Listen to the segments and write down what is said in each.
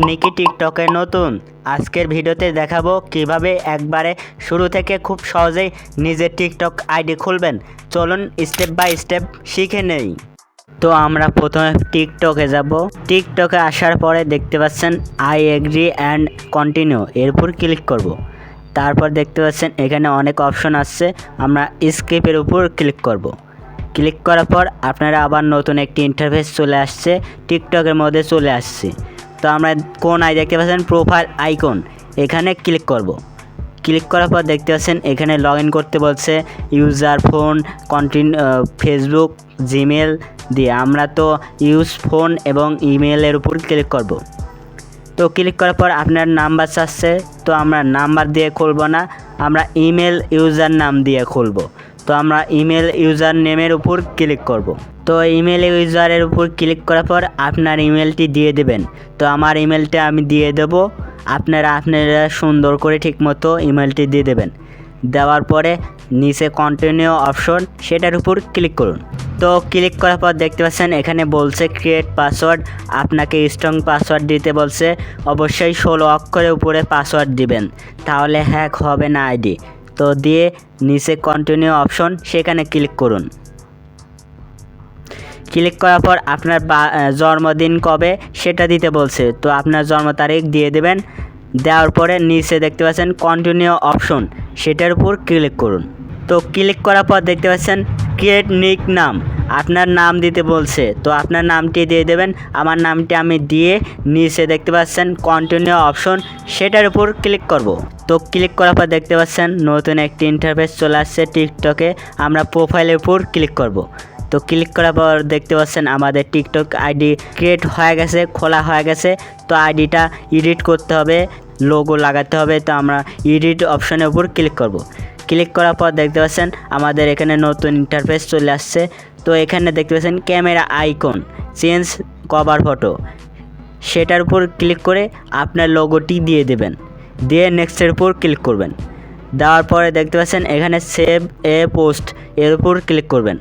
আপনি কি টিকটকে নতুন? আজকের ভিডিওতে দেখাবো কীভাবে একবারে শুরু থেকে খুব সহজেই নিজের টিকটক আইডি খুলবেন। চলুন স্টেপ বাই স্টেপ শিখে নেই। তো আমরা প্রথমে টিকটকে যাব। টিকটকে আসার পরে দেখতে পাচ্ছেন আই এগ্রি অ্যান্ড কন্টিনিউ এর উপর ক্লিক করব। তারপর দেখতে পাচ্ছেন, এখানে অনেক অপশন আসছে। আমরা স্কিপের উপর ক্লিক করব। ক্লিক করার পর আপনারা আবার নতুন একটি ইন্টারফেস চলে আসছে। টিকটকের মধ্যে চলে আসছে। তো আমরা কোন আই দেখতে পাচ্ছেন? প্রোফাইল আইকন এখানে ক্লিক করব। ক্লিক করার পর দেখতে পাচ্ছেন, এখানে লগ ইন করতে বলছে user phone continue Facebook Gmail দিয়ে। আমরা তো ইউজ ফোন এবং ইমেলের উপর ক্লিক করব। তো ক্লিক করার পর আপনার নাম্বার চাচ্ছে তো আমরা নাম্বার দিয়ে খুলব না, আমরা ইমেল ইউজার নাম দিয়ে খুলব। তো আমরা ইমেল ইউজার নেমের উপর ক্লিক করব। তো ইমেল ইউজারের উপর ক্লিক করার পর আপনার ইমেলটি দিয়ে দেবেন। তো আমার ইমেলটা আমি দিয়ে দেব। আপনারা আপনারা সুন্দর করে ঠিকমতো ইমেলটি দিয়ে দেবেন। দেওয়ার পরে নিচে কন্টিনিউ অপশন সেটার উপর ক্লিক করুন। তো ক্লিক করার পর দেখতে পাচ্ছেন, এখানে বলছে ক্রিয়েট পাসওয়ার্ড আপনাকে স্ট্রং পাসওয়ার্ড দিতে বলছে। অবশ্যই ষোলো অক্ষরের উপরে পাসওয়ার্ড দিবেন। তাহলে হ্যাক হবে না আইডি। তো দিয়ে নিচে কন্টিনিউ অপশন সেখানে ক্লিক করুন। ক্লিক করার পর আপনার জন্মদিন কবে সেটা দিতে বলছে। তো আপনার জন্ম তারিখ দিয়ে দেবেন। দেওয়ার পরে নিচে দেখতে পাচ্ছেন কন্টিনিউ অপশন সেটার উপর ক্লিক করুন। তো ক্লিক করার পর দেখতে পাচ্ছেন ক্রিয়েট নিক নাম আপনার নাম দিতে বলছে। তো আপনার নামটি দিয়ে দেবেন। আমার নামটি আমি দিয়ে নিচে দেখতে পাচ্ছেন কন্টিনিউ অপশন সেটার উপর ক্লিক করব। তো ক্লিক করার পর দেখতে পাচ্ছেন নতুন একটি ইন্টারফেস চলে আসছে টিকটকে আমরা প্রোফাইলের উপর ক্লিক করব। তো ক্লিক করার পর দেখতে পাচ্ছেন আমাদের টিকটক আইডি ক্রিয়েট হয়ে গেছে, খোলা হয়ে গেছে। তো আইডিটা এডিট করতে হবে লোগো লাগাতে হবে। তো আমরা এডিট অপশনের উপর ক্লিক করব। ক্লিক করার পর দেখতে পাচ্ছেন আমাদের এখানে নতুন ইন্টারফেস চলে আসছে। তো এখানে দেখতে পাচ্ছেন camera icon change cover photo সেটার উপর ক্লিক করে আপনার লোগোটি দিয়ে দেবেন। দিয়ে নেক্সটের উপর ক্লিক করবেন। দেওয়ার পরে দেখতে পাচ্ছেন এখানে সেভ এ পোস্ট এর উপর ক্লিক করবেন।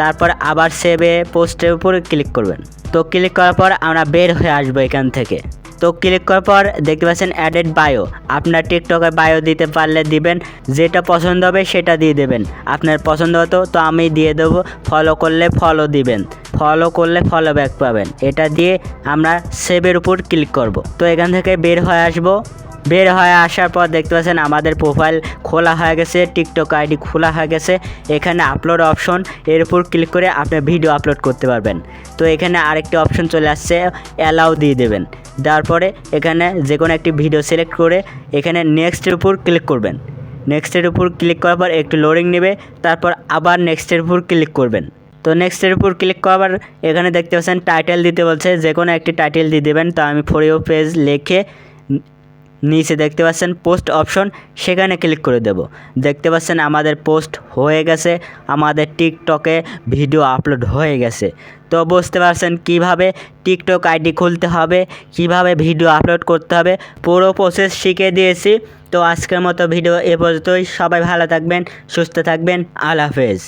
তারপর আবার সেভে পোস্টের উপর ক্লিক করবেন। তো ক্লিক করার পর আমরা বের হয়ে আসব এখান থেকে। তো ক্লিক করার পর দেখতে পাচ্ছেন অ্যাডেড বায়ো আপনার টিকটকে বায়ো দিতে পারলে দিবেন, যেটা পছন্দ হবে সেটা দিয়ে দেবেন। আপনার পছন্দ হতো তো আমি দিয়ে দেবো ফলো করলে ফলো দিবেন। ফলো করলে ফলো ব্যাক পাবেন। এটা দিয়ে আমরা সেভের উপর ক্লিক করব। তো এখান থেকে বের হয়ে আসব। বের হয়ে আসার পর দেখতে পাচ্ছেন আমাদের প্রোফাইল খোলা হয়ে গেছে টিকটক আইডি খোলা হয়ে গেছে। এখানে আপলোড অপশন এর উপর ক্লিক করে আপনি ভিডিও আপলোড করতে পারবেন। তো এখানে আরেকটি অপশন চলে আসছে অ্যালাউ দিয়ে দেবেন। দেওয়ার পরে এখানে যে কোনো একটি ভিডিও সিলেক্ট করে এখানে নেক্সটের উপর ক্লিক করবেন। নেক্সটের উপর ক্লিক করার পর একটু লোডিং নেবে, তারপর আবার নেক্সটের উপর ক্লিক করবেন। তো নেক্সটের উপর ক্লিক করার এখানে দেখতে পাচ্ছেন টাইটেল দিতে বলছে যে কোনো একটি টাইটেল দিয়ে দেবেন। তো আমি ফর ইউ পেজ লিখে নিচে দেখতে পাচ্ছেন পোস্ট অপশন সেখানে ক্লিক করে দেব। দেখতে পাচ্ছেন আমাদের পোস্ট হয়ে গেছে, আমাদের টিকটকে ভিডিও আপলোড হয়ে গেছে। তো বুঝতে পারছেন কীভাবে টিকটক আইডি খুলতে হবে, কীভাবে ভিডিও আপলোড করতে হবে, পুরো প্রসেস শিখে দিয়েছি। তো আজকের মতো ভিডিও এ পর্যন্তই, সবাই ভালো থাকবেন, সুস্থ থাকবেন, আল্লাহ হাফেজ।